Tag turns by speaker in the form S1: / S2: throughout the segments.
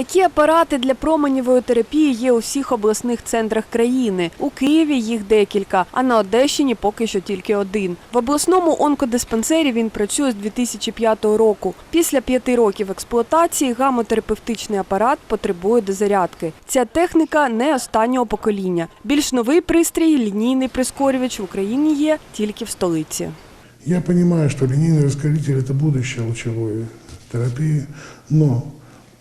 S1: Такі апарати для променевої терапії є у всіх обласних центрах країни. У Києві їх декілька, а на Одещині поки що тільки один. В обласному онкодиспансері він працює з 2005 року. Після п'яти років експлуатації гамотерапевтичний апарат потребує дозарядки. Ця техніка не останнього покоління. Більш новий пристрій, лінійний прискорювач в Україні є тільки в столиці.
S2: Я понимаю, что линейный раскалитель – это будущее лучевой терапии, но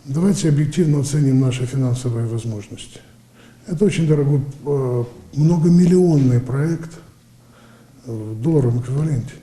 S2: давайте объективно оценим наши финансовые возможности. Это очень дорогой, э, многомиллионный проект э, в долларовом эквиваленте.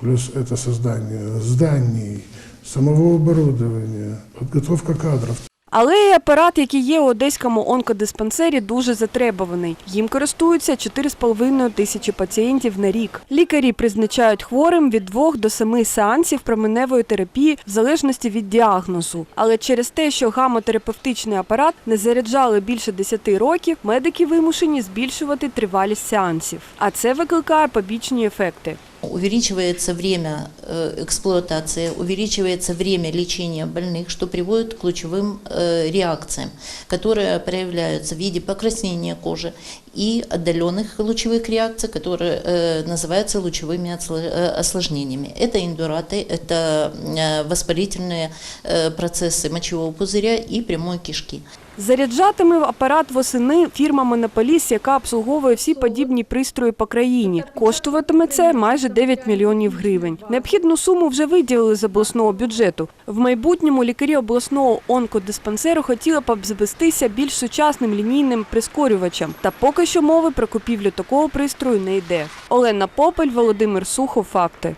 S2: Плюс это создание зданий, самого оборудования, подготовка кадров.
S1: Але апарат, який є у одеському онкодиспансері, дуже затребуваний. Їм користуються 4,5 тисячі пацієнтів на рік. Лікарі призначають хворим від 2 до 7 сеансів променевої терапії в залежності від діагнозу. Але через те, що гамотерапевтичний апарат не заряджали більше 10 років, медики вимушені збільшувати тривалість сеансів. А це викликає побічні ефекти
S3: Увеличивается время э, эксплуатации, увеличивается время лечения больных, что приводит к лучевым э, реакциям, которые проявляются в виде покраснения кожи и отдаленных лучевых реакций, которые э, называются лучевыми отсло- э, осложнениями. Это индураты, это э, воспалительные э, процессы мочевого пузыря и прямой кишки.
S1: Заряджатиме апарат восени фірма Монополіс, яка обслуговує всі подібні пристрої по країні. Коштуватиме це майже 9 мільйонів гривень. Необхідну суму вже виділили з обласного бюджету. В майбутньому лікарі обласного онкодиспансеру хотіли б обзавестися більш сучасним лінійним прискорювачем. Та поки що мови про купівлю такого пристрою не йде. Олена Попель, Володимир Сухов. Факти.